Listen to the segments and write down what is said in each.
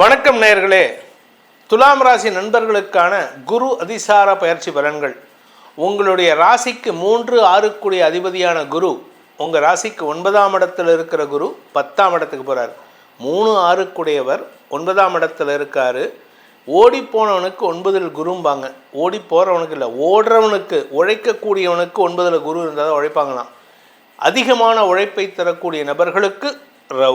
வணக்கம் நேயர்களே. துலாம் ராசி நண்பர்களுக்கான குரு அதிசார பயிற்சி பலன்கள். உங்களுடைய ராசிக்கு மூன்று ஆறுக்குரிய அதிபதியான குரு உங்கள் ராசிக்கு ஒன்பதாம் இடத்தில் இருக்கிற குரு பத்தாம் இடத்துக்கு போகிறார் மூணு ஆறுக்குடையவர் ஒன்பதாம் இடத்துல இருக்கார். ஓடி போனவனுக்கு ஒன்பதில் குரும்பாங்க. ஓடி போகிறவனுக்கு இல்லை ஓடுறவனுக்கு உழைக்கக்கூடியவனுக்கு ஒன்பதில் குரு இருந்தால் தான் உழைப்பாங்களாம். அதிகமான உழைப்பை தரக்கூடிய நபர்களுக்கு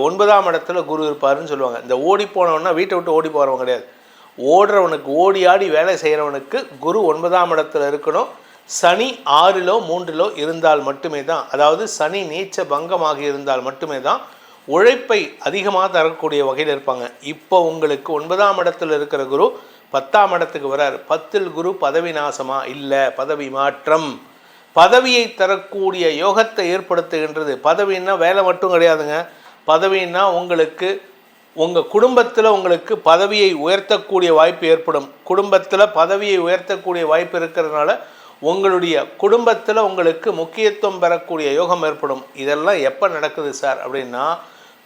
ஒன்பதாம் இடத்துல குரு இருப்பாருன்னு சொல்லுவாங்க. இந்த ஓடி போனவன்னா வீட்டை விட்டு ஓடி போகிறவங்க கிடையாது. ஓடுறவனுக்கு ஓடி ஆடி வேலை செய்கிறவனுக்கு குரு ஒன்பதாம் இடத்துல இருக்கணும். சனி ஆறிலோ மூன்றிலோ இருந்தால் மட்டுமே தான். அதாவது சனி நீச்ச பங்கமாக இருந்தால் மட்டுமே தான் உழைப்பை அதிகமாக தரக்கூடிய வகையில் இருப்பாங்க. இப்போ உங்களுக்கு ஒன்பதாம் இடத்துல இருக்கிற குரு பத்தாம் இடத்துக்கு வரார். பத்தில் குரு பதவி நாசமா இல்லை பதவி மாற்றம். பதவியை தரக்கூடிய யோகத்தை ஏற்படுத்துகின்றது. பதவின்னா வேலை மட்டும் கிடையாதுங்க. பதவின்னா உங்களுக்கு உங்கள் குடும்பத்தில் உங்களுக்கு பதவியை உயர்த்தக்கூடிய வாய்ப்பு ஏற்படும். குடும்பத்தில் பதவியை உயர்த்தக்கூடிய வாய்ப்பு இருக்கிறதுனால உங்களுடைய குடும்பத்தில் உங்களுக்கு முக்கியத்துவம் பெறக்கூடிய யோகம் ஏற்படும். இதெல்லாம் எப்போ நடக்குது சார் அப்படின்னா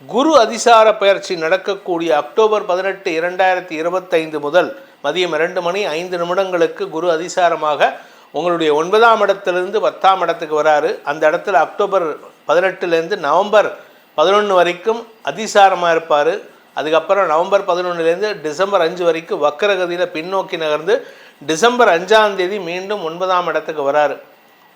குரு அதிசார பயிற்சி நடக்கக்கூடிய அக்டோபர் பதினெட்டு இரண்டாயிரத்தி இருபத்தைந்து முதல் மதியம் இரண்டு மணி ஐந்து நிமிடங்களுக்கு குரு அதிசாரமாக உங்களுடைய ஒன்பதாம் இடத்துலேருந்து பத்தாம் இடத்துக்கு வராரு. அந்த இடத்துல அக்டோபர் பதினெட்டுலேருந்து நவம்பர் பதினொன்று வரைக்கும் அதிசாரமாக இருப்பார். அதுக்கப்புறம் நவம்பர் பதினொன்றுலேருந்து டிசம்பர் அஞ்சு வரைக்கும் வக்கரகதியில் பின்னோக்கி நகர்ந்து டிசம்பர் அஞ்சாம் தேதி மீண்டும் ஒன்பதாம் இடத்துக்கு வராரு.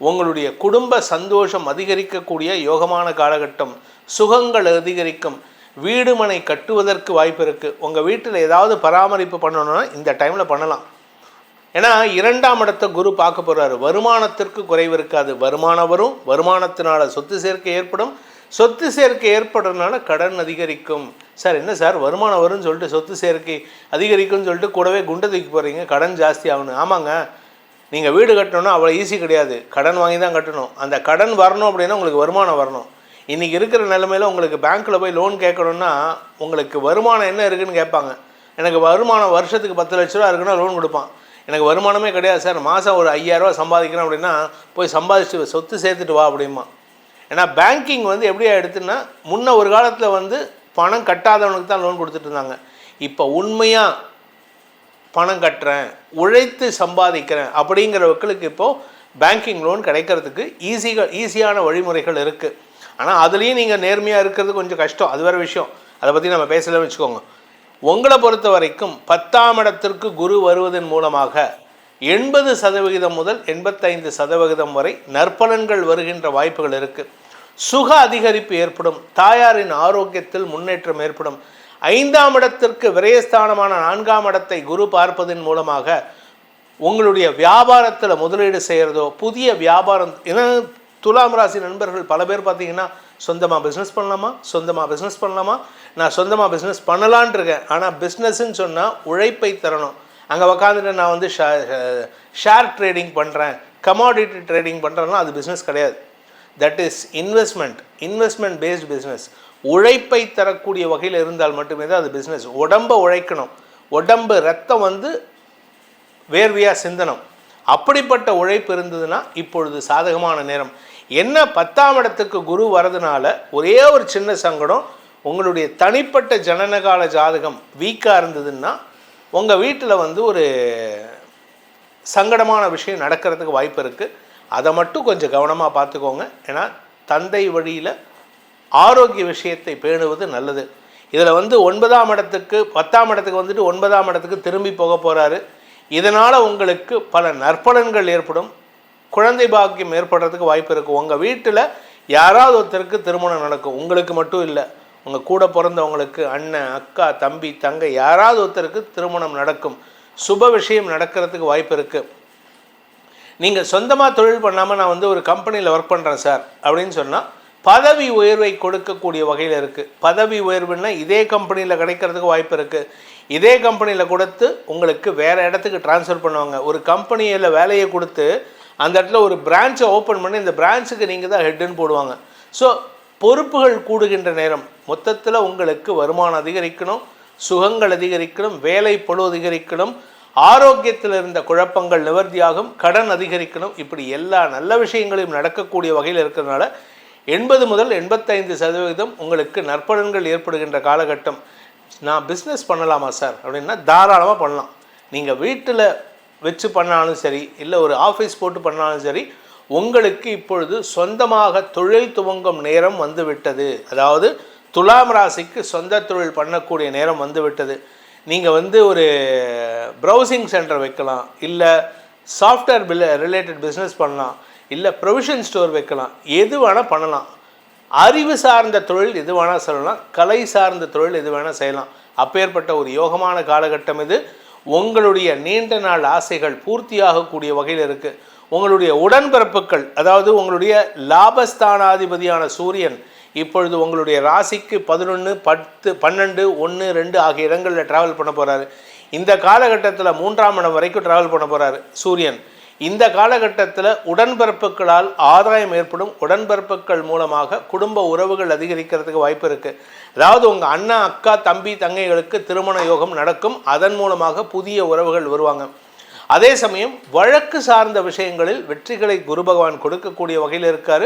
உங்களுடைய குடும்ப சந்தோஷம் அதிகரிக்கக்கூடிய யோகமான காலகட்டம். சுகங்கள் அதிகரிக்கும். வீடு மனை கட்டுவதற்கு வாய்ப்பு இருக்குது உங்கள் வீட்டில் ஏதாவது பராமரிப்பு பண்ணணும்னா இந்த டைமில் பண்ணலாம். ஏன்னா இரண்டாம் இடத்தை குரு பார்க்க போகிறாரு வருமானத்திற்கு குறைவு இருக்காது. வருமானம் வரும். வருமானத்தினால் சொத்து சேர்க்கை ஏற்படும். சொத்து சேர்க்கை ஏற்படுறதுனால கடன் அதிகரிக்கும். சார் என்ன சார் வருமானம் வரும்னு சொல்லிட்டு சொத்து சேர்க்கை அதிகரிக்கும்னு சொல்லிட்டு கூடவே குண்டை தூக்கி போகிறீங்க கடன் ஜாஸ்தி ஆகணும் ஆமாங்க. நீங்கள் வீடு கட்டணும்னா அவ்வளோ ஈஸி கிடையாது. கடன் வாங்கி தான் கட்டணும். அந்த கடன் வரணும் அப்படின்னா உங்களுக்கு வருமானம் வரணும். இன்றைக்கி இருக்கிற நிலமையில உங்களுக்கு பேங்க்கில் போய் லோன் கேட்கணுன்னா உங்களுக்கு வருமானம் என்ன இருக்குதுன்னு கேட்பாங்க. எனக்கு வருமானம் வருஷத்துக்கு பத்து லட்ச ரூபா இருக்குன்னா லோன் கொடுப்பான். எனக்கு வருமானமே கிடையாது சார். மாதம் ஒரு ஐயாயிரரூவா சம்பாதிக்கிறேன் அப்படின்னா போய் சம்பாதிச்சு சொத்து சேர்த்துட்டு வா அப்படிமா ஏன்னா பேங்கிங் வந்து எப்படி ஆகிடுதுன்னா முன்ன ஒரு காலத்தில் வந்து பணம் கட்டாதவனுக்கு தான் லோன் கொடுத்துட்டு இருந்தாங்க. இப்போ உண்மையாக பணம் கட்டுறேன் உழைத்து சம்பாதிக்கிறேன் அப்படிங்கிறவர்களுக்கு இப்போது பேங்கிங் லோன் கிடைக்கிறதுக்கு ஈஸிக ஈஸியான வழிமுறைகள் இருக்குது ஆனால் அதுலேயும் நீங்கள் நேர்மையாக இருக்கிறது கொஞ்சம் கஷ்டம். அது வேறு விஷயம். அதை பற்றி நம்ம பேசலன்னு வச்சுக்கோங்க. உங்களை பொறுத்த வரைக்கும் பத்தாம் இடத்திற்கு குரு வருவதன் மூலமாக எண்பது சதவிகிதம் முதல் எண்பத்தைந்து சதவிகிதம் வரை நற்பலன்கள் வருகின்ற வாய்ப்புகள் இருக்குது சுக அதிகரிப்பு ஏற்படும் தாயாரின் ஆரோக்கியத்தில் முன்னேற்றம் ஏற்படும். ஐந்தாம் இடத்திற்கு விரயஸ்தானமான நான்காம் இடத்தை குரு பார்ப்பதன் மூலமாக உங்களுடைய வியாபாரத்தில் முதலீடு செய்கிறதோ புதிய வியாபாரம் ஏன்னா துலாம் ராசி நண்பர்கள் பல பேர் பார்த்தீங்கன்னா சொந்தமாக பிஸ்னஸ் பண்ணலாமா? சொந்தமாக பிஸ்னஸ் பண்ணலாமா? நான் சொந்தமாக பிஸ்னஸ் பண்ணலான் இருக்கேன். ஆனால் பிஸ்னஸ்ன்னு சொன்னால் உழைப்பை தரணும். அங்கே உக்காந்துட்டு நான் வந்து ஷேர் ட்ரேடிங் பண்ணுறேன் கமாடிட்டி ட்ரேடிங் பண்ணுறேன்னா அது பிஸ்னஸ் கிடையாது. That is investment investment based business உழைப்பை தரக்கூடிய வகையில் இருந்தால் மட்டுமே தான் அது பிஸ்னஸ் உடம்பை உழைக்கணும். உடம்பு ரத்தம் வந்து வேர்வையாக சிந்தனம். அப்படிப்பட்ட உழைப்பு இருந்ததுன்னா இப்பொழுது சாதகமான நேரம். என்ன பத்தாம் இடத்துக்கு குரு வரதுனால ஒரே ஒரு சின்ன சங்கடம் உங்களுடைய தனிப்பட்ட ஜனனகால ஜாதகம் வீக்காக இருந்ததுன்னா உங்கள் வீட்டில் வந்து ஒரு சங்கடமான விஷயம் நடக்கிறதுக்கு வாய்ப்பு இருக்குது அதை மட்டும் கொஞ்சம் கவனமாக பார்த்துக்கோங்க. ஏன்னா தந்தை வழியில் ஆரோக்கிய விஷயத்தை பேணுவது நல்லது. இதில் வந்து ஒன்பதாம் இடத்துக்கு பத்தாம் இடத்துக்கு வந்துட்டு ஒன்பதாம் இடத்துக்கு திரும்பி போக போகிறாரு இதனால் உங்களுக்கு பல நற்பலன்கள் ஏற்படும். குழந்தை பாக்கியம் ஏற்படுறதுக்கு வாய்ப்பு இருக்குது உங்கள் வீட்டில் யாராவது ஒருத்தருக்கு திருமணம் நடக்கும். உங்களுக்கு மட்டும் இல்லை. உங்கள் கூட பிறந்தவங்களுக்கு அண்ணன் அக்கா தம்பி தங்கை யாராவது ஒருத்தருக்கு திருமணம் நடக்கும். சுப விஷயம் நடக்கிறதுக்கு வாய்ப்பு இருக்குது நீங்கள் சொந்தமாக தொழில் பண்ணாமல் நான் வந்து ஒரு கம்பெனியில் ஒர்க் பண்ணுறேன் சார் அப்படின்னு சொன்னால் பதவி உயர்வை கொடுக்கக்கூடிய வகையில் இருக்குது பதவி உயர்வுன்னா இதே கம்பெனியில் கிடைக்கிறதுக்கு வாய்ப்பு இருக்குது இதே கம்பெனியில் கொடுத்து உங்களுக்கு வேறு இடத்துக்கு ட்ரான்ஸ்ஃபர் பண்ணுவாங்க. ஒரு கம்பெனியில் வேலையை கொடுத்து அந்த இடத்துல ஒரு பிரான்ச்சை ஓப்பன் பண்ணி இந்த பிரான்ச்சுக்கு நீங்கள் தான் ஹெட்டுன்னு போடுவாங்க. ஸோ பொறுப்புகள் கூடுகின்ற நேரம் மொத்தத்தில் உங்களுக்கு வருமானம் அதிகரிக்கணும் சுகங்கள் அதிகரிக்கணும் வேலை பழு அதிகரிக்கணும் ஆரோக்கியத்தில் இருந்த குழப்பங்கள் நிவர்த்தியாகும் கடன் அதிகரிக்கணும். இப்படி எல்லா நல்ல விஷயங்களையும் நடக்கக்கூடிய வகையில் இருக்கிறதுனால எண்பது முதல் எண்பத்தைந்து சதவீதம் உங்களுக்கு நற்பலன்கள் ஏற்படுகின்ற காலகட்டம். நான் பிஸ்னஸ் பண்ணலாமா சார் அப்படின்னா தாராளமாக பண்ணலாம். நீங்கள் வீட்டில் வச்சு பண்ணாலும் சரி இல்லை ஒரு ஆஃபீஸ் போட்டு பண்ணாலும் சரி உங்களுக்கு இப்பொழுது சொந்தமாக தொழில் துவங்கும் நேரம் வந்துவிட்டது. அதாவது துலாம் ராசிக்கு சொந்த தொழில் பண்ணக்கூடிய நேரம் வந்துவிட்டது. நீங்கள் வந்து ஒரு ப்ரௌசிங் சென்டர் வைக்கலாம் இல்லை சாஃப்ட்வேர் பில் ரிலேட்டட் பிஸ்னஸ் பண்ணலாம் இல்லை ப்ரொவிஷன் ஸ்டோர் வைக்கலாம். எது வேணால் பண்ணலாம். அறிவு சார்ந்த தொழில் எது வேணால் சொல்லலாம் கலை சார்ந்த தொழில் எது வேணால் செய்யலாம். அப்பேற்பட்ட ஒரு யோகமான காலகட்டம் இது. உங்களுடைய நீண்ட நாள் ஆசைகள் பூர்த்தியாகக்கூடிய வகையில் இருக்குது உங்களுடைய உடன்பிறப்புகள் அதாவது உங்களுடைய லாபஸ்தானாதிபதியான சூரியன் இப்பொழுது உங்களுடைய ராசிக்கு பதினொன்று பத்து பன்னெண்டு ஒன்று ரெண்டு ஆகிய இடங்களில் ட்ராவல் பண்ண போகிறாரு இந்த காலகட்டத்தில் மூன்றாம் இடம் வரைக்கும் ட்ராவல் பண்ண போகிறாரு சூரியன். இந்த காலகட்டத்தில் உடன்பிறப்புகளால் ஆதாயம் ஏற்படும். உடன்பிறப்புகள் மூலமாக குடும்ப உறவுகள் அதிகரிக்கிறதுக்கு வாய்ப்பு இருக்குது அதாவது உங்கள் அண்ணா அக்கா தம்பி தங்கைகளுக்கு திருமண யோகம் நடக்கும். அதன் மூலமாக புதிய உறவுகள் வருவாங்க. அதே சமயம் வழக்கு சார்ந்த விஷயங்களில் வெற்றிகளை குரு பகவான் கொடுக்கக்கூடிய வகையில் இருக்கார்.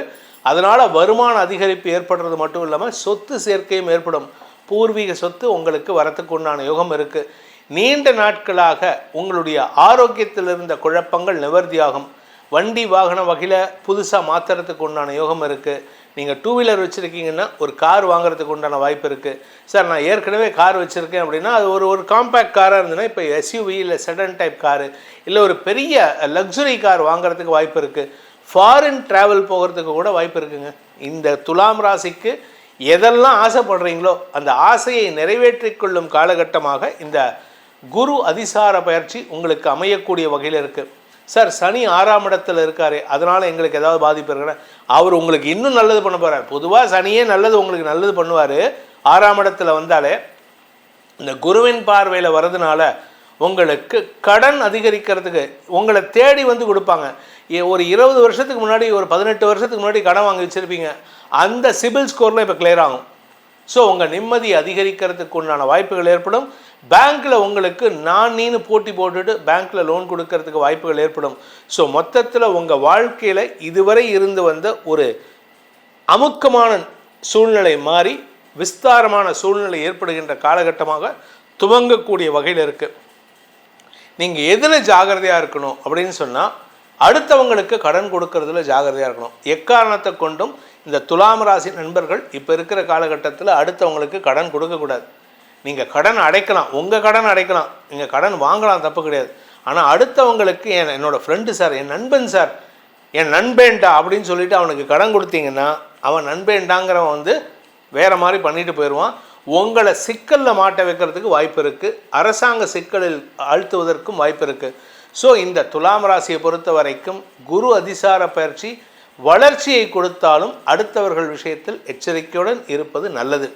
அதனால் வருமான அதிகரிப்பு ஏற்படுறது மட்டும் இல்லாமல் சொத்து சேர்க்கையும் ஏற்படும். பூர்வீக சொத்து உங்களுக்கு வரத்துக்கு உண்டான யோகம் இருக்குது நீண்ட நாட்களாக உங்களுடைய ஆரோக்கியத்தில் இருந்த குழப்பங்கள் நிவர்த்தியாகும். வண்டி வாகன வகையில் புதுசாக மாற்றுறதுக்கு உண்டான யோகம் இருக்குது நீங்கள் டூ வீலர் வச்சுருக்கீங்கன்னா ஒரு கார் வாங்குறதுக்கு உண்டான வாய்ப்பு இருக்குது சார் நான் ஏற்கனவே கார் வச்சுருக்கேன் அப்படின்னா அது ஒரு ஒரு காம்பேக்ட் காராக இருந்ததுன்னா இப்போ எஸ்யூவி இல்லை செடன் டைப் காரு இல்லை ஒரு பெரிய லக்ஸுரி கார் வாங்குறதுக்கு வாய்ப்பு இருக்குது ஃபாரின் ட்ராவல் போகிறதுக்கு கூட வாய்ப்பு இருக்குங்க. இந்த துலாம் ராசிக்கு எதெல்லாம் ஆசைப்படுறீங்களோ அந்த ஆசையை நிறைவேற்றிக் கொள்ளும் காலகட்டமாக இந்த குரு அதிசார பயிற்சி உங்களுக்கு அமையக்கூடிய வகையில் இருக்குது சார் சனி ஆறாம் இடத்துல இருக்காரு. அதனால் எங்களுக்கு ஏதாவது பாதிப்பு இருக்குன்னா அவர் உங்களுக்கு இன்னும் நல்லது பண்ண போகிறார் பொதுவாக சனியே நல்லது உங்களுக்கு நல்லது பண்ணுவார். ஆறாம் இடத்துல வந்தாலே இந்த குருவின் பார்வையில் வர்றதுனால உங்களுக்கு கடன் அதிகரிக்கிறதுக்கு உங்களை தேடி வந்து கொடுப்பாங்க. ஏ- ஒரு இருபது வருஷத்துக்கு முன்னாடி ஒரு பதினெட்டு வருஷத்துக்கு முன்னாடி கடன் வாங்கி வச்சுருப்பீங்க. அந்த சிபில் ஸ்கோரில் இப்போ கிளியர் ஆகும். ஸோ உங்கள் நிம்மதி அதிகரிக்கிறதுக்கு உண்டான வாய்ப்புகள் ஏற்படும். பேங்க்கில் உங்களுக்கு நான் நீனு போட்டி போட்டுட்டு பேங்க்கில் லோன் கொடுக்கறதுக்கு வாய்ப்புகள் ஏற்படும். ஸோ மொத்தத்தில் உங்கள் வாழ்க்கையில் இதுவரை இருந்து வந்த ஒரு அமுக்கமான சூழ்நிலை மாறி விஸ்தாரமான சூழ்நிலை ஏற்படுகின்ற காலகட்டமாக துவங்கக்கூடிய வகையில் இருக்குது நீங்கள் எதில் ஜாகிரதையாக இருக்கணும் அப்படின்னு சொன்னால் அடுத்தவங்களுக்கு கடன் கொடுக்கறதுல ஜாகிரதையாக இருக்கணும். எக்காரணத்தை கொண்டும் இந்த துலாம் ராசி நண்பர்கள் இப்போ இருக்கிற காலகட்டத்தில் அடுத்தவங்களுக்கு கடன் கொடுக்கக்கூடாது. நீங்கள் கடன் அடைக்கலாம் உங்கள் கடன் அடைக்கலாம். நீங்கள் கடன் வாங்கலாம் தப்பு கிடையாது. ஆனால் அடுத்தவங்களுக்கு என் என்னோடய ஃப்ரெண்டு சார் என் நண்பன் சார் என் நண்பேண்டா அப்படின்னு சொல்லிட்டு அவனுக்கு கடன் கொடுத்தீங்கன்னா அவன் நண்பேண்டாங்கிறவன் வந்து வேறு மாதிரி பண்ணிட்டு போயிடுவான் உங்களை சிக்கலில் மாட்ட வைக்கிறதுக்கு வாய்ப்பு இருக்குது அரசாங்க சிக்கலில் ஆழ்த்துவதற்கும் வாய்ப்பு இருக்குது ஸோ இந்த துலாம் ராசியை பொறுத்த வரைக்கும் குரு அதிசார பயிற்சி வளர்ச்சியை கொடுத்தாலும் அடுத்தவர்கள் விஷயத்தில் எச்சரிக்கையுடன் இருப்பது நல்லது.